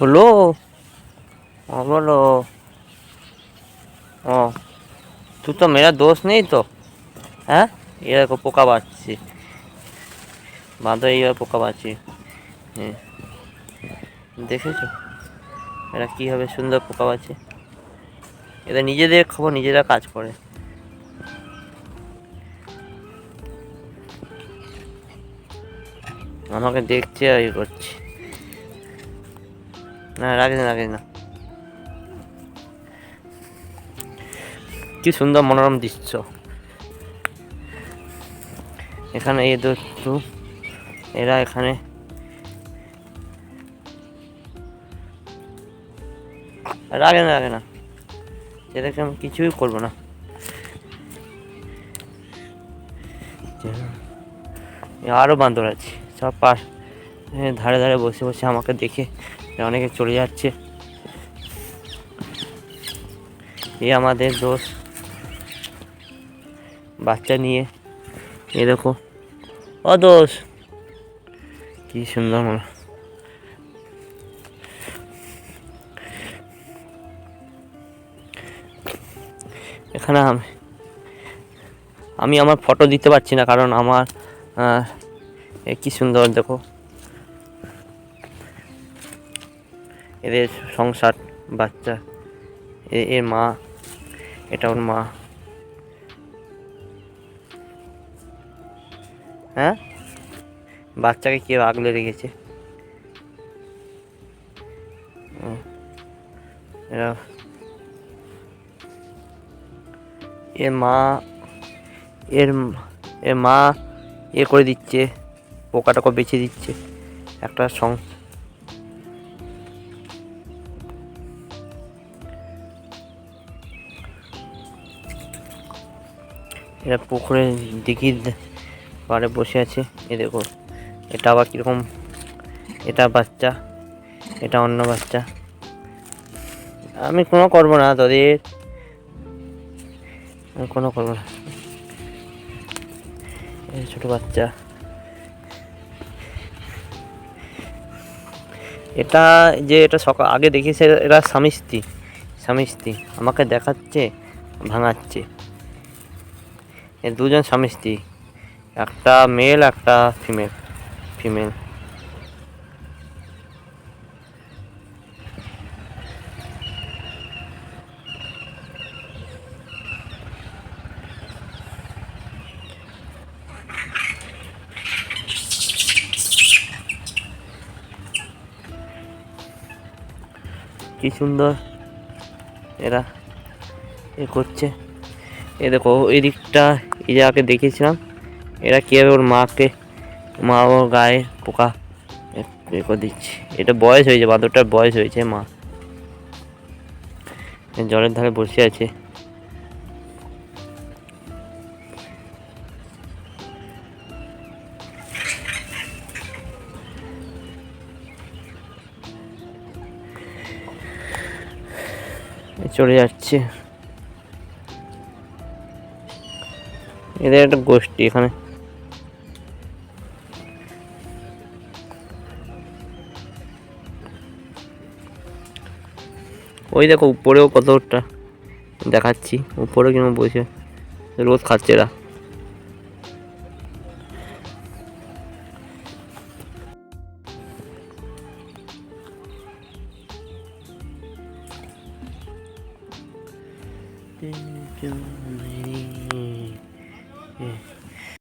বলো। ও বলো। ও তুই তো মেরা দোষ নেই তো? হ্যাঁ? এরকম পোকা বাঁচছে। বাঁধো এইভাবে পোকা বাঁচি। হ্যাঁ। দেখেছ? এরা কীভাবে সুন্দর পোকা বাঁচে। এরা নিজেদের খবর, নিজেরা কাজ করে। আমাকে দেখছে আর ইয়ে করছে। না রাখিস না রাখিস না। কি সুন্দর মনোরম দৃশ্য। এখানে এই দুটো এরা এখানে রাখে না রাখে না। এদেরকে আমি কিছুই করব না। আরও বান্দর আছে। সব পাশ ধারে ধারে বসে বসে আমাকে দেখে অনেকে চলে যাচ্ছে। এ আমাদের দোষ। বাচ্চা নিয়ে। এ দেখো। ও দোষ কি সুন্দর মনে এখানে আমি আমি আমার ফটো দিতে পারছি না কারণ আমার কি সুন্দর দেখো। এদের সংসার, বাচ্চা এর মা, এটা ওর মা। হ্যাঁ? বাচ্চাকে কেউ আগলে রেখেছে। এরা এর মা, এর এর মা এ করে দিচ্ছে, পোকাটাকে বেছে দিচ্ছে। একটা সং এরা পুকুরে দিঘির পাড়ে বসে আছে। এ দেখো, এটা আবার কীরকম? এটা বাচ্চা, এটা অন্য বাচ্চা। আমি কোনো করব না, তাদের আমি কোনো করব না। ছোট বাচ্চা। এটা যে এটা সকাল, আগে দেখিয়েছে এরা স্বামী স্ত্রী স্বামী স্ত্রী। আমাকে দেখাচ্ছে, ভাঙাচ্ছে। দুজন স্বামী স্ত্রী। একটা মেল একটা ফিমেল ফিমেল কি সুন্দর এরা এ করছে। এ দেখো, এই দিকটা এই জায়গাকে দেখিয়েছিলাম। এরা কীভাবে ওর মাকে, মা ওর গায়ে পোকা এ- করে দিচ্ছে। এটা বয়স হয়েছে, বাঁদরটার বয়স হয়েছে, মা। জলের ধারে বসে আছে। চলে যাচ্ছে। এদের একটা গোষ্ঠী এখানে। ওই দেখো উপরেও কতটা দেখাচ্ছি উপরে কীরকম বসে রোদ খাচ্ছে এরা। 嗯。